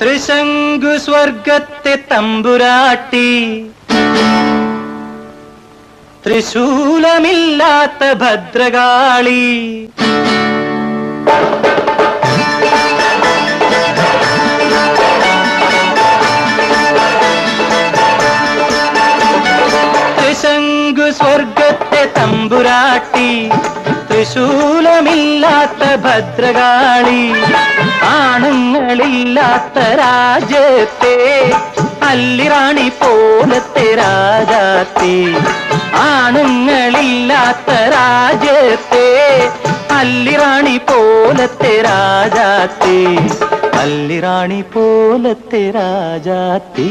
ത്രിശങ്കു സ്വർഗത്തെ തമ്പുരാട്ടി. ത്രിശൂലമില്ലാത്ത ഭദ്രകാളി. ത്രിശങ്കു സ്വർഗത്തെ തമ്പുരാട്ടി. ത്രിശൂലമില്ലാത്ത ഭദ്രകാളി ആണുങ്ങളില്ലാത്ത രാജ്യത്തെ അല്ലിറാണി പോലത്തെ രാജാത്തി ആണുങ്ങളില്ലാത്ത രാജ്യത്തെ അല്ലിറാണി പോലത്തെ രാജാത്തി അല്ലിറാണി പോലത്തെ രാജാത്തി.